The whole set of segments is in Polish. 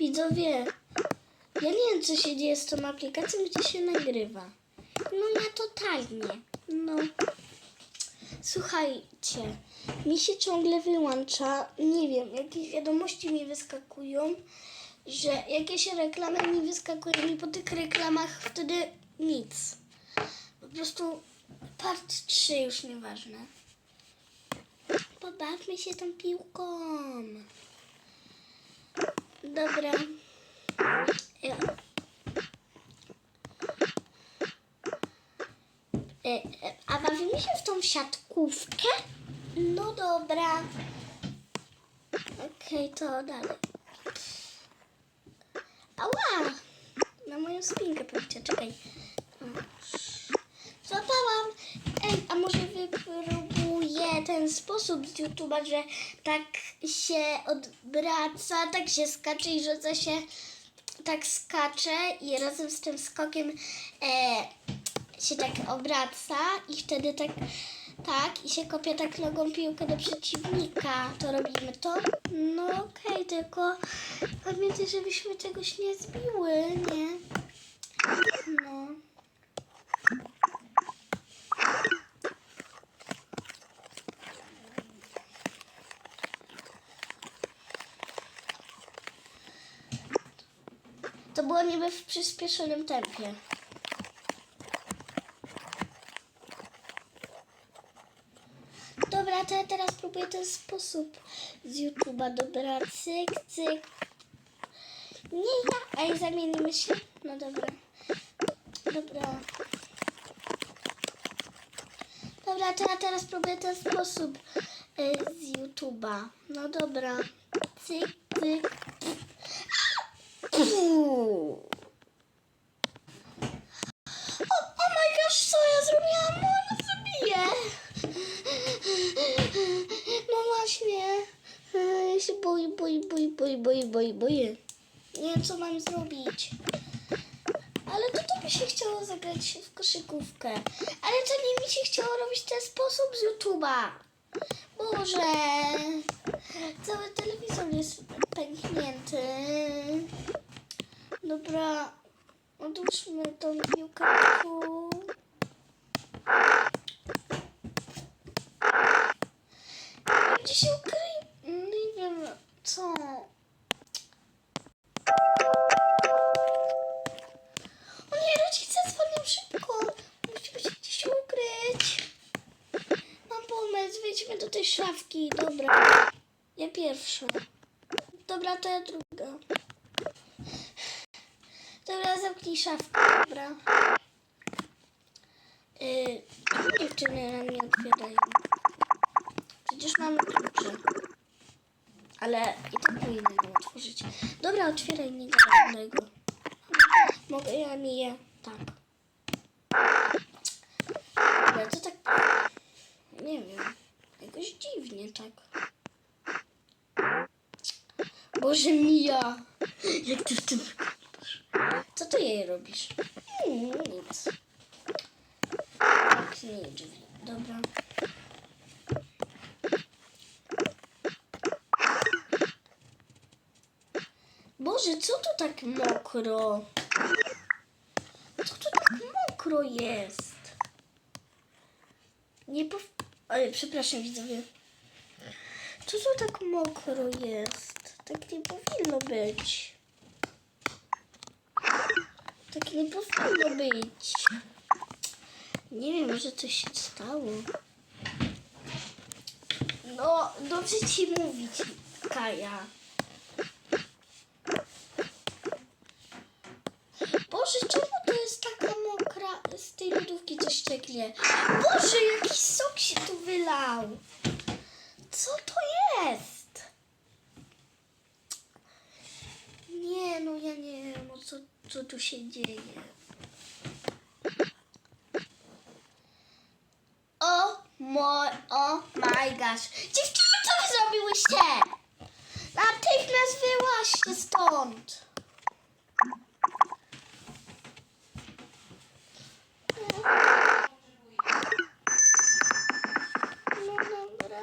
Widzowie, ja nie wiem, co się dzieje z tą aplikacją, gdzie się nagrywa. No ja totalnie. No. Słuchajcie, mi się ciągle wyłącza, nie wiem, jakieś wiadomości mi wyskakują, że jakieś reklamy mi wyskakują i po tych reklamach wtedy nic. Po prostu part 3 już nieważne. Pobawmy się tą piłką. Dobra. Ja. E, e, a bawimy się w tą siatkówkę? No dobra. Okej, to dalej. Ała! Na moją spinkę pójdźcie, czekaj. Złapałam! Ej, a może wypróbuję ten sposób z YouTube'a, że tak się odwraca, tak się skacze i rzuca się, tak skacze i razem z tym skokiem e, się tak obraca i wtedy tak, tak i się kopie tak nogą piłkę do przeciwnika. To robimy to? No okej, tylko pamiętaj, żebyśmy czegoś nie zbiły, nie? No. To było niby w przyspieszonym tempie. Dobra, to ja teraz próbuję ten sposób z YouTube'a. Dobra, cyk, cyk. Nie ja. Ej, zamienimy się? No dobra. Dobra. Dobra, to ja teraz próbuję ten sposób y, z YouTube'a. No dobra. Cyk, cyk. Uuu. O, oh my gosh, co ja zrobiłam? Mama zabije. Mama śmie. Ja się boję, boję, boję, boję, boję, boję, boję. Nie wiem, co mam zrobić. Ale to, to by się chciało zagrać w koszykówkę. Ale to nie mi się chciało robić w ten sposób z YouTube'a. Boże. Cały telewizor jest pęknięty. Dobra. Odłóżmy tą piłkę. Gdzie się ukryj? Nie wiem co. O nie, rodzice dzwonią szybko. Musimy się gdzieś ukryć. Mam pomysł, wejdźmy do tej szafki. Dobra. Ja pierwsza. Dobra, to ja druga. Dobra, zamknij szafkę, dobra. Yy, dziewczyny nam nie otwierają? Przecież mamy klucze. Ale i tak powinny go otworzyć. Dobra, otwieraj, nie gadaj go. Mogę ja mi je. Tak. Dobra, to tak... Nie wiem. Jakoś dziwnie tak. Boże Mija! Jak ty w tym ty jej robisz? Mm, nic. Zamknij drzwi. Dobra. Boże, co tu tak mokro? Co tu tak mokro jest? Nie pow... Ale przepraszam widzowie. Co tu tak mokro jest? Tak nie powinno być. Tak nie powinno być. Nie wiem, może coś się stało. No, dobrze ci mówić, Kaja. Boże, czemu to jest taka mokra? Z tej lodówki coś cieknie. Boże, jaki sok się tu wylał. Co to jest? Nie, no ja nie wiem, o co, co tu się dzieje. O mój, o my gosh. Dziewczyny, co wy zrobiłyście? Natychmiast wyłaźcie stąd. No dobra.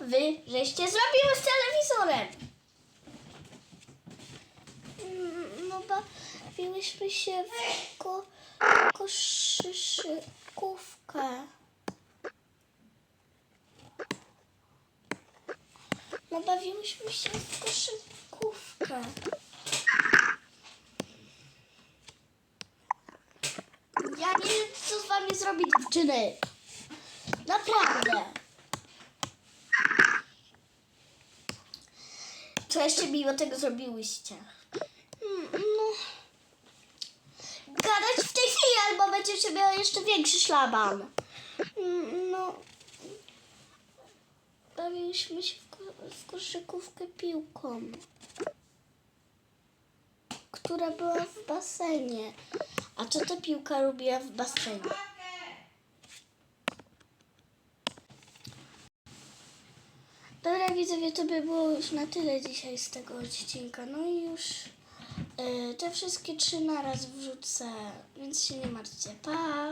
Wy żeście zrobiły z telewizorem? Mm, No bawiłyśmy się w ko koszykówkę. No bawiłyśmy się w koszykówkę. Ja nie wiem, co z wami zrobić, dziewczyny. Naprawdę. Co jeszcze miło tego zrobiłyście? Mm, No. Gadać w tej chwili, albo będziecie miały jeszcze większy szlaban. Mm, No. Bawiliśmy się w koszykówkę piłką, która była w basenie. A co ta piłka robiła w basenie? Dobra widzowie, to by było już na tyle dzisiaj z tego odcinka. No i już e, te wszystkie trzy naraz wrzucę, więc się nie martwcie. Pa!